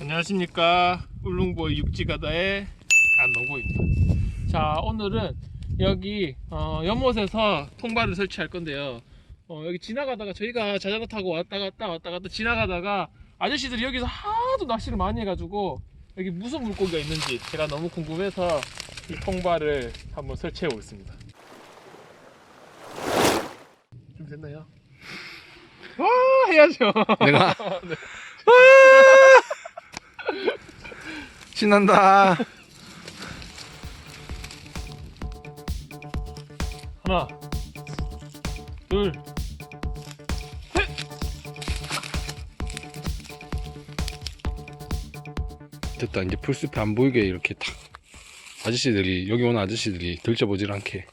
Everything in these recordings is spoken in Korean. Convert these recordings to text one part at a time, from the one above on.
안녕하십니까. 울릉보이 육지가다의 안동보입니다. 자 오늘은 여기 어, 연못에서 통발을 설치할 건데요. 어, 여기 지나가다가 저희가 자전거 타고 왔다 갔다 왔다 갔다 지나가다가 아저씨들이 여기서 하도 낚시를 많이 해가지고 여기 무슨 물고기가 있는지 제가 너무 궁금해서 이 통발을 한번 설치해 보겠습니다. 좀 됐나요? 와 해야죠. 내가? 네. 신난다. 하나, 둘, 됐다. 이제 풀숲에 안 보이게 이렇게 탁 아저씨들이 여기 오는 아저씨들이 들춰보질 않게.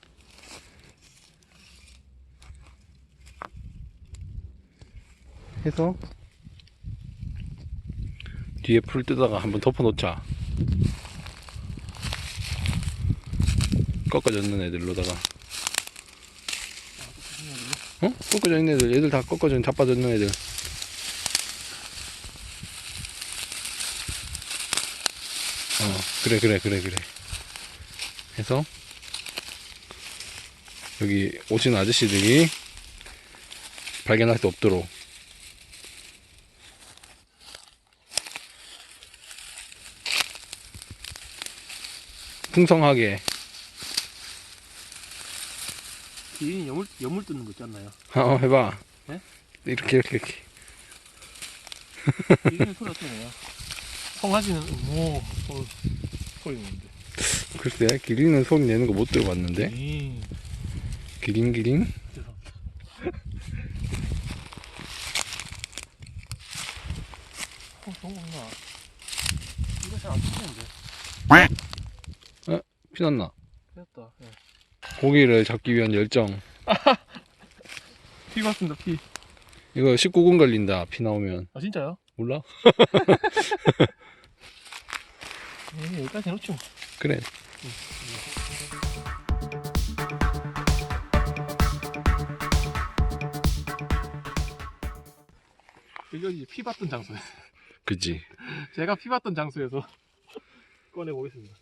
해서 뒤에 풀 뜨다가 한번 덮어놓자. 꺾어졌는 애들로다가. 어? 꺾어져 있는 애들, 애들 다 꺾어져 있는 자빠졌는 애들. 어, 그래, 그래, 그래, 그래. 해서, 여기 오시는 아저씨들이 발견할 수 없도록. 풍성하게, 기인이 여물, 여물 뜯는 거 있지 않나요? 어, 해봐. 네? 이렇게, 이렇게, 이렇게. 기인이 소리 어떻게 내요? 송아지는 뭐 소리, 내는데 글쎄, 기린은 소리 내는 거 못 들어봤는데. 이, 기린, 기린? 죄송합니다 어, 좋은 거구나 이거 잘안 뜯는데 피났나? 됐다 예. 고기를 잡기 위한 열정. 피 같습니다 피 이거 19금 걸린다, 피 나오면. 아 진짜요? 몰라? 예, 여기까지 해놓죠 뭐. 그래. 이제 피 받던 장소예요 그지. 제가 피 받던 장소에서 꺼내 보겠습니다.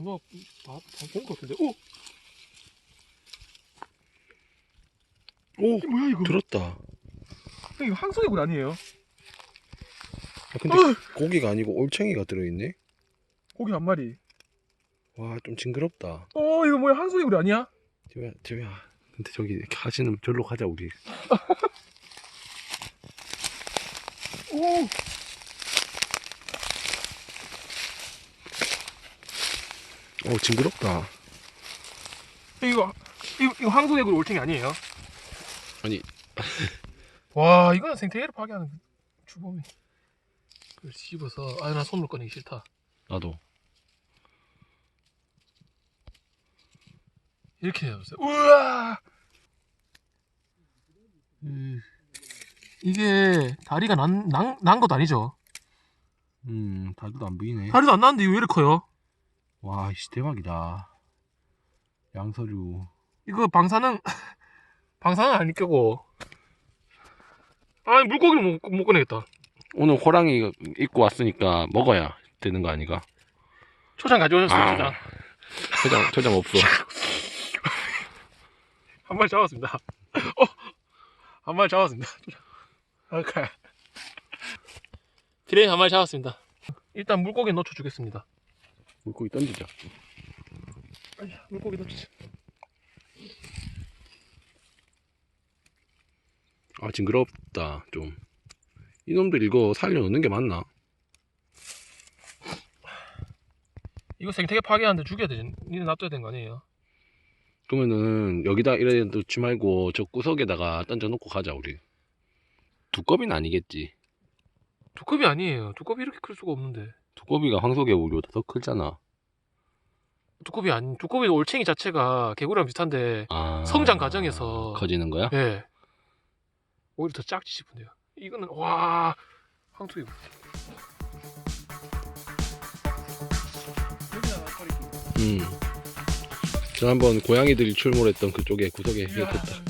아마 다본것 같은데. 오, 오! 이게 뭐야 이거? 들었다. 아, 형, 이거 항소개구리 아니에요? 근데 어! 고기가 아니고 올챙이가 들어있네? 고기 한 마리. 와, 좀 징그럽다. 어, 이거 뭐야 항소개구리 아니야? 지우야, 지우야. 근데 저기 가시는 절로 가자, 우리. 오, 어, 징그럽다. 이거 이거, 이거 항소개구리 올챙이 아니에요? 아니. 와, 이거는 생태계를 파괴하는 주범이. 그걸 씹어서 아, 나 손으로 꺼내기 싫다. 나도. 이렇게 해보세요. 우와! 음, 이게 다리가 난, 난, 난 것도 아니죠? 음, 다리도 안 보이네. 다리도 안 나는데 왜 이렇게 커요? 와, 씨, 대박이다. 양서류. 이거 방사능, 방사능 아닐 거고. 아니, 물고기를 못, 못 꺼내겠다. 오늘 호랑이 입고 왔으니까 먹어야 되는 거 아니가? 초장 가져오셨어요, 아. 초장. 초장, 초장 없어. 한 마리 잡았습니다. 어! 한 마리 잡았습니다. 오케이. 드레인 한 마리 잡았습니다. 일단 물고기 놓쳐주겠습니다. 물고기 던지자. 아니, 물고기 놓치자. 아, 징그럽다, 좀. 이놈들 이거 살려놓는 게 맞나? 이거 생태계 파괴하는데 죽여야 되지. 니네 놔둬야 되는 거 아니에요? 그러면은 여기다 이래 놓지 말고 저 구석에다가 던져놓고 가자 우리 두꺼비는 아니겠지 두꺼비 아니에요. 두꺼비 이렇게 클 수가 없는데. 두꺼비가 황소개구리보다 더 크잖아 두꺼비 아니, 두꺼비 올챙이 자체가 개구리랑 비슷한데, 아 성장 과정에서- 커지는 거야? 예. 오히려 더 작지 싶은데요. 이거는, 와, 황토이. 음. 지난번 고양이들이 출몰했던 그쪽에 구석에 이야, 해뒀다.